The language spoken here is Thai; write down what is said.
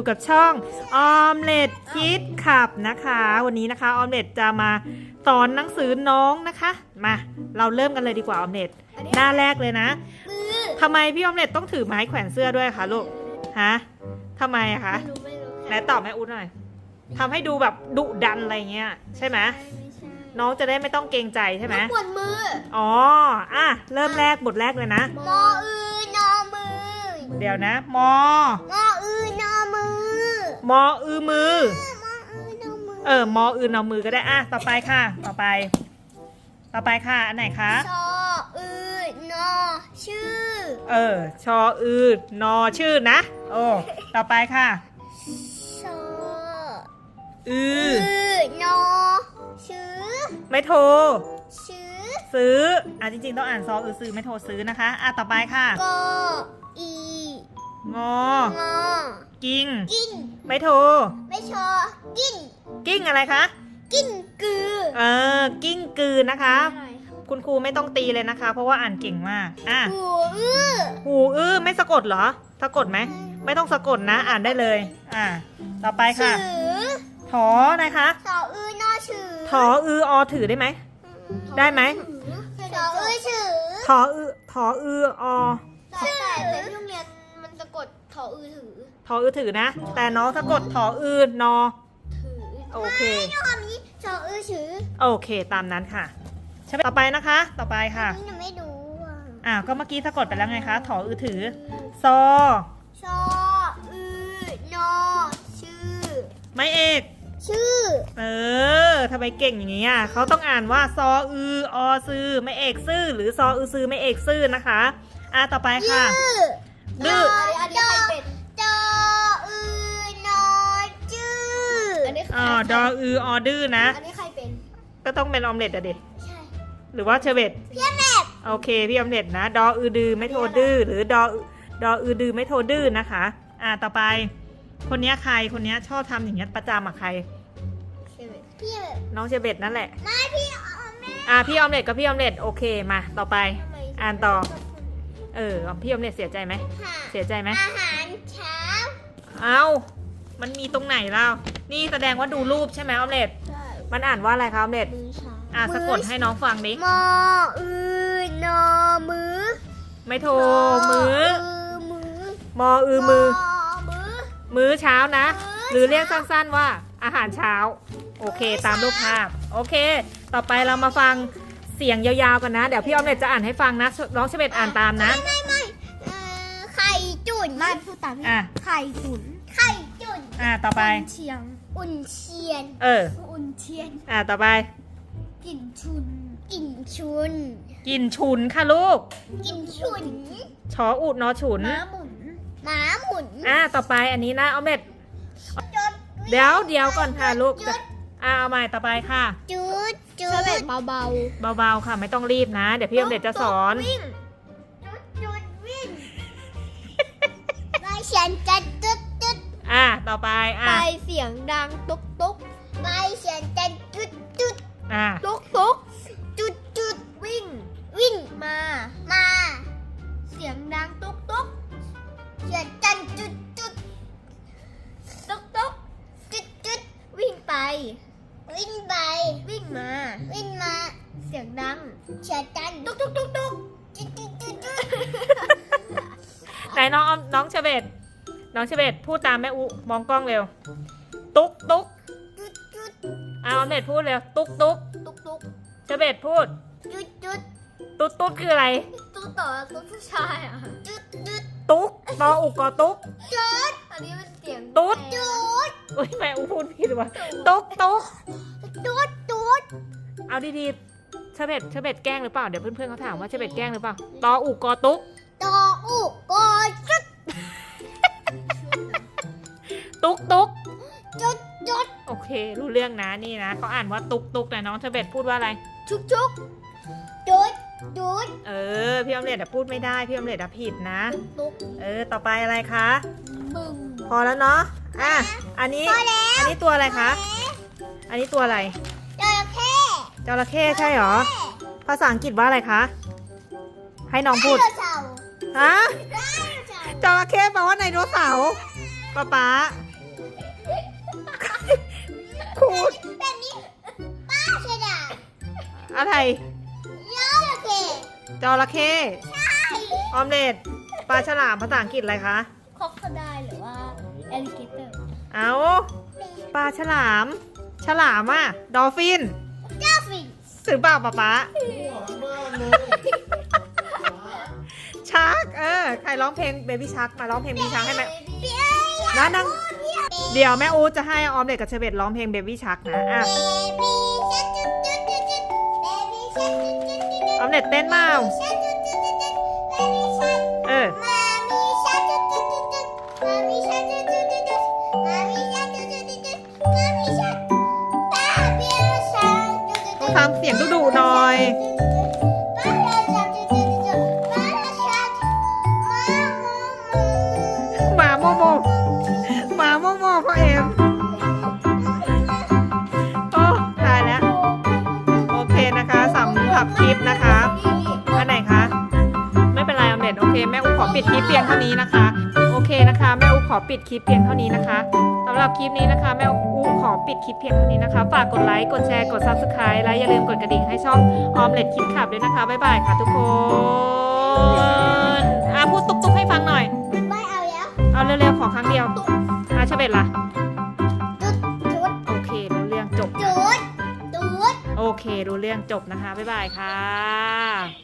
อยู่กับช่องออมเล็ตคิดขับนะคะ วันนี้นะคะออมเล็ตจะมาสอนหนังสือน้องนะคะ มาเราเริ่มกันเลยดีกว่าออมเล็ตหน้าแรกเลยนะทำไมพี่ออมเล็ตต้องถือไม้แขวนเสื้อด้วยคะลูกฮะทำไมอะคะไม่รู้ไม่รู้ไหนตอบแม่อุ้นหน่อยทำให้ดูแบบดุดันอะไรเงี้ยใช่ไหมไม่ใช่น้องจะได้ไม่ต้องเกรงใจใช่ไหมปวดมือ อ๋ออะเริ่มแรกบทแรกเลยนะมออือนอมือ เดี๋ยวนะ มอมออือนอมือ มออือมือมออือนอมือ เออ มออื่นเอามือก็ได้ อะ ต่อไปค่ะ ต่อไป ต่อไปค่ะ อันไหนคะ ชออือนอชื่อ เออ ชออืนอชื่อนะ โอ้ ต่อไปค่ะ ชออือือ อนอชื่อ ไม่โทร ชื่อซื้อ อะจริงๆต้องอ่านซออือซื้อไม่โทรซื้อนะคะ อะต่อไปค่ะ กออี งองอ กิ้ง กินไม่โทรไม่ชอ กินกิ้งอะไรคะ กินกือ เออ กิ้งกือนะคะ คุณครูไม่ต้องตีเลยนะคะ เพราะว่าอ่านเก่งมาก อะ หูอื้อ หูอื้อไม่สะกดเหรอ สะกดไหม ไม่ต้องสะกดนะ อ่านได้เลย อะ ต่อไปค่ะ ถือถอนะคะชออื้อนอชื่อถออืออถือได้ไหม ได้ไหมชออื้อชื่อถออือถออืออ ชื่อแต่ที่โรงเรียนมันจะกดถ ออื้อถือถออือถือนะ แต่น้องสะกดถออือนอ ถือโอเค ไม่คำนี้ชออื้อถือโอเค ตามนั้นค่ะใช่ไหมต่อไปนะคะ ต่อไปค่ะนี่ยังไม่รู้อะอ่าก็เมื่อกี้สะกดไปแล้วไงคะถออือถือ ซอ ชออื้อนอชื่อ ไม่เอก ชื่อ เออทำไมเก่งอย่างนี้อะเขาต้องอ่านว่าซออืออซื้อไม่เอกซื่อหรือซออือซื้อไม่เอกซื่อนะคะ อ่าต่อไปค่ะดื้อ นี้อ๋อดออืออดื้อนะ อันนี้ใครเป็น ก็ต้องเป็นออมเล็ตอะเด็ใช่ หรือว่าเชอร์เบตพี่แม่โอเค พี่ออมเล็ตนะ ดออือดือไม่โทรดื้อหรือดอดออือดือไม่โทรดื้อนะคะ อ่าต่อไป คนเนี้ยใครคนเนี้ยชอบทำอย่างเงี้ยประจำอะใครพี่น้องเชอร์เบตนั่นแหละ ไม่พี่เอาแม่อ่าพี่ออมเล็ตกับพี่ออมเล็ตโอเคมาต่อไป ทำไมอ่านต่อ เออพี่ออมเล็ตเสียใจไหมค่ะเสียใจไหมอาหารเช้า เอ้ามันมีตรงไหนเล่า นี่แสดงว่าดูรูปใช่ไหมออมเล็ตใช่มันอ่านว่าอะไรคะออมเล็ตมื้อเช้าอ่าสะกดให้น้องฟังดิมออือนอมือไม่โทรมือ มือมออือมือ มือ มื้อเช้านะมื้อหรือเรียกสั้นๆว่าอาหารเช้า โอเคตามรูปภาพ โอเค ต่อไปเรามาฟังเสียงยาวๆกันนะ เดี๋ยวพี่ออมเล็ตจะอ่านให้ฟังนะน้องเชเบตอ่านตามนะ ไม่ไม่ไม่เอ่อไข่จุ่นไม่พูดตามพี่อะ ไข่จุ่นไข่จุ่น อ่าต่อไป เชียง อุ่นเชียน เออ อุ่นเชียนอ่าต่อไป กลิ่นชุนกลิ่นชุนกินฉุนค่ะลูก กลิ่นชุนชออุดนอฉุน ม้าหมุนม้าหมุนอ่าต่อไปอันนี้นะออมเล็ตจุดเดี๋ยวเดี๋ยวก่อนค่ะลูกจะอ่าเอาใหม่ต่อไปค่ะ จุดจุดเบาเบาเบาๆค่ะไม่ต้องรีบนะ เดี๋ยวพี่ออมเล็ตจะสอน วิ่งจุดจุดวิ่งไปเสียงจัดจุดจุดอ่า ต่อไปไปอ่าเสียงดังตุ๊กตุ๊กไปเสียงจัดจุดจุดอ่าตุ๊กตุ๊กจุดจุดวิ่ง วิ่งมา มา เสียงดังตุ๊กตุ๊กเสียงจันจุดจุดตุ๊กตุ๊กจุดจุดวิ่งไป วิ่งไป วิ่งมา วิ่งมา เสียงดังเสียงจันตุ๊กตุ๊กตุ๊กตุ๊กจุดจุดจุดจุด ไหนน้องออมน้องเชเบต น้องเชเบตพูดตามแม่อุมองกล้องเร็ว ตุ๊กตุ๊กจุดจุดเอาออมเล็ตพูดเร็ว ตุ๊กตุ๊กตุ๊กตุ๊กเชเบตพูด จุดจุดตุ๊ดตุ๊ดคืออะไรตุ๊กต่อตุ๊กผู้ชายอะจุดจุดตุ๊กตออุกกอตุ๊ก จุดอันนี้มันเสียงตุ๊ดจุดอุ้ยแม่อุพูดผิดว่ะตุ๊กตุ๊กจุดจุดเอาดีๆเชเบตเชเบตแกล้งหรือเปล่า เดี๋ยวเพื่อนๆเขาถามว่าเชเบตแกล้งหรือเปล่า ตออุกกอตุ๊ก ตุ๊กตุ๊กจุดจุดโอเค รู้เรื่องนะนี่นะเขาอ่านว่าตุ๊กตุ๊กแต่น้องเชเบตพูดว่าอะไรจุกจุกจุดจุดเออพี่ออมเล็ตอะพูดไม่ได้พี่ออมเล็ตอะผิดนะ ตุ๊กเออต่อไปอะไรคะมึงพอแล้วเนาะอะอันนี้พอแล้วอันนี้ตัวอะไรคะ อันนี้ตัวอะไรจระเข้จระเข้ใช่เหรอ ภาษาอังกฤษว่าอะไรคะ ให้น้องพูดไดโนเสาร์ฮะไดโนเสาร์จระเข้แปลว่าไดโนเสาร์ป๊าป๊า ไขูด แบบนี้ป้าชดาอะไรย้อโอเคจระเข้ออมเล็ตปลาฉลามภาษาอังกฤษอะไรคะ คอกโคไดหรือว่าเอลิเกเตอร์เอาปลาฉลาม ฉลามอะ ดอลฟินเจ้าฟินหรือเปล่าป๊าป๊ามั่วมากเลยชาร์กเออ ใครร้องเพลงเบบี้ชาร์กมาร้องเพลงเบบี้ชาร์กให้แม่พี่นั่นนั่ง เดี๋ยวแม่อูจะให้ออมเล็ตกับเชเบตร้องเพลงเบบี้ชาร์กนะ อะ Baby shark จุดจุดจุดจุด Baby shark จุดจุดจุดจุดออมเล็ตเต้นเปล่า ปิดคลิปเพียงเท่านี้นะคะ โอเคนะคะ แม่อูขอปิดคลิปเพียงเท่านี้นะคะสำหรับคลิปนี้นะคะ แม่อูขอปิดคลิปเพียงเท่านี้นะคะ ฝากกดไลค์กดแชร์กด subscribe และอย่าลืมกดกระดิ่งให้ช่องออมเล็ตคิดขับด้วยนะคะบ๊ายบายค่ะทุกคนอะพูดตุ๊กๆให้ฟังหน่อย ไม่เอาแล้วเอาเร็วๆขอครั้งเดียวอาชเบตล่ะจุดจุดโอเครู้เรื่องจบ จุดจุดโอเครู้เรื่องจบนะคะบ๊ายบายค่ะ